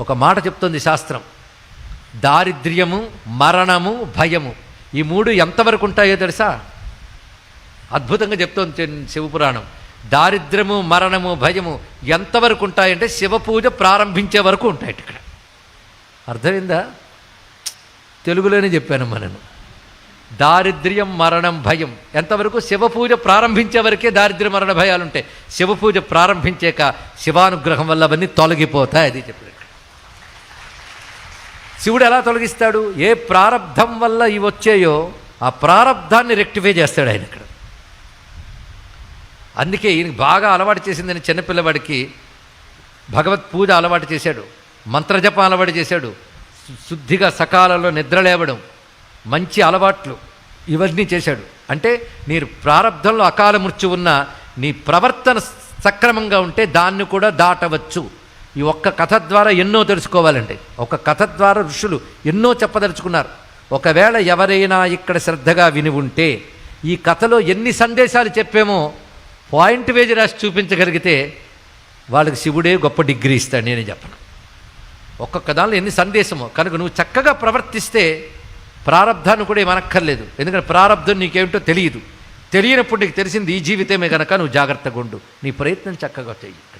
ఒక మాట చెప్తుంది శాస్త్రం. దారిద్ర్యము మరణము భయము. ఈ మూడు ఎంతవరకు ఉంటాయో తెలుసా? అద్భుతంగా చెప్తోంది శివపురాణం. దారిద్ర్యము మరణము భయము ఎంతవరకు ఉంటాయంటే శివ పూజ ప్రారంభించే వరకు ఉంటాయి ఇక్కడ. అర్థమైందా? తెలుగులోనే చెప్పాను మనను. దారిద్ర్యం మరణం భయం ఎంతవరకు శివ పూజ ప్రారంభించే వరకే దారిద్ర్య మరణ భయాలు ఉంటాయి శివ పూజ ప్రారంభించాక శివానుగ్రహం వల్ల అవన్నీ తొలగిపోతాయి అది చెప్పాడు. శివుడు ఎలా తొలగిస్తాడు? ఏ ప్రారంధం వల్ల ఇవి వచ్చాయో ఆ ప్రారంధాన్ని రెక్టిఫై చేస్తాడు ఆయన ఇక్కడ. అందుకే ఈయనకి బాగా అలవాటు చేసిందని చిన్నపిల్లవాడికి భగవత్ పూజ అలవాటు చేశాడు. మంత్రజపం అలవాటు చేశాడు. శుద్ధిగా సకాలంలో నిద్ర లేవడం మంచి అలవాట్లు ఇవన్నీ చేశాడు. అంటే మీరు ప్రారంధంలో అకాల మృత్యు ఉన్న నీ ప్రవర్తన సక్రమంగా ఉంటే దాన్ని కూడా దాటవచ్చు. ఈ ఒక్క కథ ద్వారా ఎన్నో తెలుసుకోవాలండి. ఒక కథ ద్వారా ఋషులు ఎన్నో చెప్పదలుచుకున్నారు. ఒకవేళ ఎవరైనా ఇక్కడ శ్రద్ధగా విని ఉంటే ఈ కథలో ఎన్ని సందేశాలు చెప్పామో పాయింట్ వేజ్ రాసి చూపించగలిగితే వాళ్ళకి శివుడే గొప్ప డిగ్రీ ఇస్తాడు నేనే చెప్పను. ఒక్కొక్క దానిలో ఎన్ని సందేశమో కనుక నువ్వు చక్కగా ప్రవర్తిస్తే ప్రారంధాన్ని కూడా ఏమనక్కర్లేదు. ఎందుకంటే ప్రారంధం నీకేమిటో తెలియదు. తెలియనప్పుడు నీకు తెలిసింది ఈ జీవితమే కనుక నువ్వు జాగ్రత్తగా ఉండు. నీ ప్రయత్నం చక్కగా చెయ్యి.